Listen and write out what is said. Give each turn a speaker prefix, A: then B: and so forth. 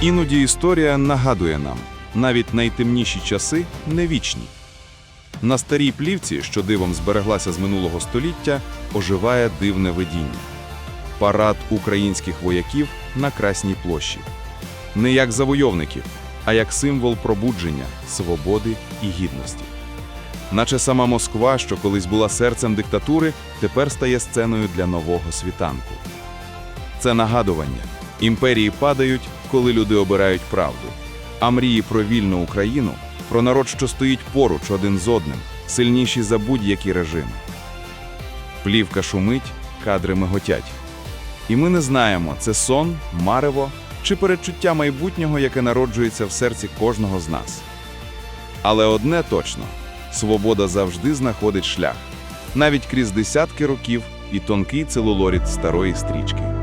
A: Іноді історія нагадує нам, навіть найтемніші часи не вічні. На старій плівці, що дивом збереглася з минулого століття, оживає дивне видіння. Парад українських вояків на Красній площі. Не як завойовників, а як символ пробудження, свободи і гідності. Наче сама Москва, що колись була серцем диктатури, тепер стає сценою для нового світанку. Це нагадування. Імперії падають, коли люди обирають правду. А мрії про вільну Україну, про народ, що стоїть поруч один з одним, сильніші за будь-які режими. Плівка шумить, кадри миготять. І ми не знаємо, це сон, марево чи передчуття майбутнього, яке народжується в серці кожного з нас. Але одне точно свобода завжди знаходить шлях, навіть крізь десятки років і тонкий целулорід старої стрічки.